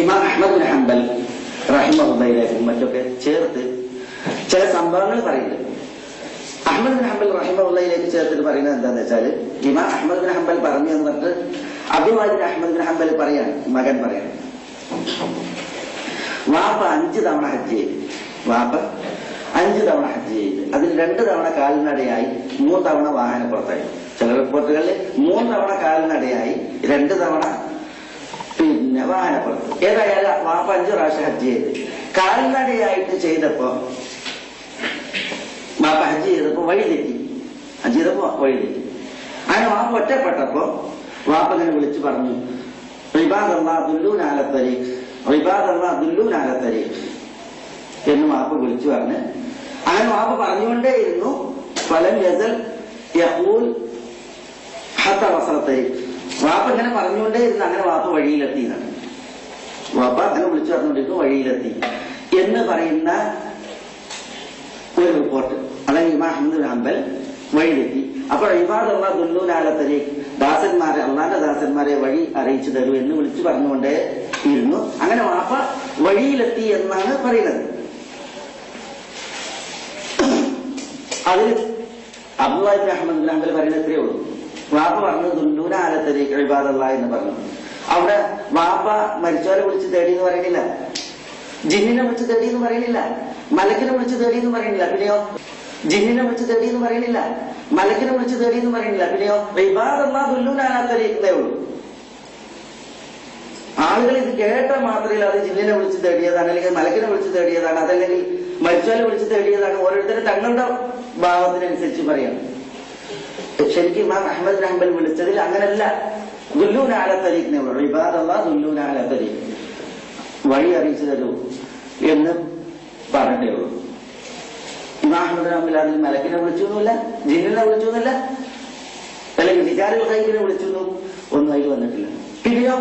ഇമാം Ahmed bin Hanbal റഹിമഹുബൈലേക്കും മറ്റൊക്കെ ചേർത്ത് ചില സംഭവങ്ങൾ പറയുന്നുണ്ട്. അഹമ്മദ് ബിൻ ഹംബൽ റഹിമഹുല്ലയിലേക്ക് ചേർത്തിട്ട് പറയുന്നത് എന്താന്ന് വെച്ചാൽ ഇമാം അഹമ്മദ് ബിൻ ഹംബൽ പറഞ്ഞു എന്ന് പറഞ്ഞിട്ട് അബ്ദുൽ അഹമ്മദ് ബിൻ ഹംബൽ പറയാണ് മകൻ പറയാണ്. വാപ്പ അഞ്ച് തവണ ഹജ്ജ് ചെയ്തു. വാപ്പ അഞ്ച് തവണ ഹജ്ജ് ചെയ്ത്. അതിൽ രണ്ട് തവണ കാൽനടയായി മൂന്ന് തവണ വാഹനപ്പുറത്തായി. ചില റിപ്പോർട്ടുകളിൽ മൂന്ന് തവണ കാൽനടയായി രണ്ട് തവണ പിന്നെ വാഹനപ്പുറത്ത് ഏതായാലും വാപ്പ അഞ്ചു പ്രാവശ്യം ഹജ്ജ് ചെയ്ത്. കാൽനടയായിട്ട് ചെയ്തപ്പോ വാപ്പ ഹജ്ജ് ചെയ്തപ്പോ വഴി തെറ്റി ഹജ്ജ് ചെയ്തപ്പോ വഴി തെറ്റി അങ്ങനെ വാപ്പ ഒറ്റപ്പെട്ടപ്പോ വാപ്പ ഇങ്ങനെ വിളിച്ചു പറഞ്ഞു എന്ന് വാപ്പ വിളിച്ചു പറഞ്ഞ് അങ്ങനെ വാപ്പ പറഞ്ഞുകൊണ്ടേയിരുന്നു ഫലം യസൽ യഹൂൽ ഹത്ത വസറത്തരീഖ് വാപ്പ ഇങ്ങനെ പറഞ്ഞുകൊണ്ടേ ഇരുന്ന് അങ്ങനെ വാപ്പ വഴിയിലെത്തി എന്നാണ്. വാപ്പ അങ്ങനെ വിളിച്ചു പറഞ്ഞുകൊണ്ടിരിക്കും വഴിയിലെത്തി. എന്ന് പറയുന്ന ഒരു റിപ്പോർട്ട് അല്ലെങ്കിൽ ഇമാ അഹമ്മദ് ഹംബൽ വഴിയിലെത്തി. അപ്പോൾ ഇബാദുള്ള ദുല്ലൂനാലത്തരെ ദാസന്മാരെ അള്ളാന്റെ ദാസന്മാരെ വഴി അറിയിച്ചു തരൂ എന്ന് വിളിച്ചു പറഞ്ഞുകൊണ്ടേ ഇരുന്നു. അങ്ങനെ വാപ്പ വഴിയിലെത്തി എന്നാണ് പറയുന്നത്. അതിൽ അബ്ദുല്ലാഹിബിൻ അഹമ്മദ് ഹാമ്പൽ പറയുന്നത് ഇത്രയേ ഉള്ളൂ. വാപ്പ പറഞ്ഞത് ദുല്ലൂനാലത്തരീഖ് ഇബാദുള്ള എന്ന് പറഞ്ഞു. അവിടെ വാപ്പ മരിച്ചവരെ വിളിച്ച് തേടി എന്ന് പറയുന്നില്ല. ജിന്നിനെ വിളിച്ച് തേടി എന്ന് പറയുന്നില്ല. മലക്കിനെ വിളിച്ച് തേടി എന്ന് പറയുന്നില്ല. പിന്നെയോ ജിന്നിനെ വിളിച്ച് തേടി എന്ന് പറയുന്നില്ല. മലക്കിനെ വിളിച്ച് തേടി എന്ന് പറയുന്നില്ല. പിന്നെയോ ഇബാദല്ലാതുല്ലൂനാത്തറിയിക്കുന്നേ ഉള്ളൂ. ആളുകൾ ഇത് കേട്ട മാത്രമേ അത് ജിന്നിനെ വിളിച്ച് തേടിയതാണ് അല്ലെങ്കിൽ മലക്കിനെ വിളിച്ച് തേടിയതാണ് അതല്ലെങ്കിൽ മരിച്ചാലെ വിളിച്ച് തേടിയതാണ്. ഓരോരുത്തരും തങ്ങളുടെ ഭാവത്തിനനുസരിച്ച് പറയാം. ശരിക്കും ഇമാം അഹമ്മദ് ബിൻ വിളിച്ചതിൽ അങ്ങനല്ല. ദുല്ലൂനാലത്തരീക്കുന്നേ ഉള്ളൂ ഇബാദല്ലാ തരീഖ്. വഴി അറിയിച്ചു തരൂ എന്ന് പറഞ്ഞേ ഉള്ളൂ. ഇമാഹമ്മദ് റഹ്മിൽ അതിൽ മലക്കിനെ വിളിച്ചൊന്നുമില്ല ജിന്നിനെ വിളിച്ചൊന്നുമില്ല അല്ലെങ്കിൽ വിചാരിൽ കൈബിനെ വിളിച്ചൊന്നും ഒന്നും അതിൽ വന്നിട്ടില്ല. പിന്നെയോ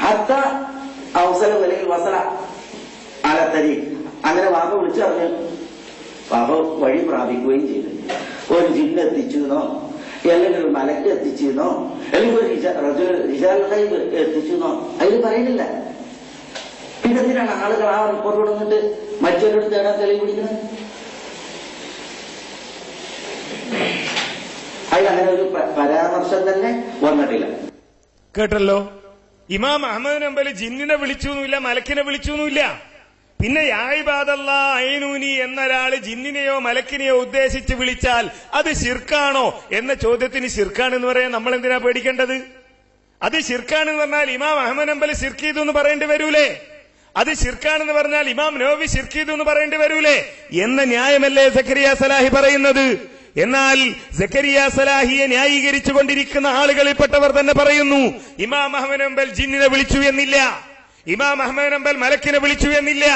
ഹത്ത അവസരം അല്ലെങ്കിൽ വസല തരീഖ്. അങ്ങനെ വാപ്പ വിളിച്ചു പറഞ്ഞു. വാപ്പ വഴി പ്രാപിക്കുകയും ചെയ്തു. ഒരു ജിന്ന് എത്തിച്ചു എന്നോ അല്ലെങ്കിൽ ഒരു മലക്ക് എത്തിച്ചു എന്നോ അല്ലെങ്കിൽ ഒരു റിജാലൈബ് കൈബ് എത്തിച്ചു എന്നോ അതിൽ പറയുന്നില്ല. പിന്നെ എന്തിനാണ് ആളുകൾ ആ റിപ്പോർട്ട് കൊടുത്തിട്ട് മറ്റൊരിടത്ത് തേടാൻ തെളിവ് പിടിക്കുന്നത്? കേട്ടല്ലോ? ഇമാം അഹമ്മദ് നമ്പൽ ജിന്നിനെ വിളിച്ചൊന്നുമില്ല മലക്കിനെ വിളിച്ചൊന്നുമില്ല. പിന്നെ യായിബാദല്ല അയനൂനി എന്നൊരാൾ ജിന്നിനെയോ മലക്കിനെയോ ഉദ്ദേശിച്ച് വിളിച്ചാൽ അത് ശിർക്കാണോ എന്ന ചോദ്യത്തിന് ശിർക്കാണെന്ന് പറയാൻ നമ്മൾ എന്തിനാ പേടിക്കേണ്ടത്? അത് ശിർക്കാണെന്ന് പറഞ്ഞാൽ ഇമാം അഹമ്മദ് അമ്പൽ ശിർക്കീതു എന്ന് പറയേണ്ടി വരൂലേ? അത് ശിർക്കാണെന്ന് പറഞ്ഞാൽ ഇമാം നോവി ശിർക്കീതു എന്ന് പറയേണ്ടി വരൂലേ? എന്ന ന്യായമല്ലേ സക്കരിയ സലാഹി പറയുന്നത്? എന്നാൽ സക്കരിയ സലാഹിയെ ന്യായീകരിച്ചു കൊണ്ടിരിക്കുന്ന ആളുകളിൽപ്പെട്ടവർ തന്നെ പറയുന്നു ഇമാം അഹമ്മദ് അമ്പൽ ജിന്നിനെ വിളിച്ചു എന്നില്ല. ഇമാം അഹമ്മദ് നമ്പൽ മലക്കിനെ വിളിച്ചു എന്നില്ല.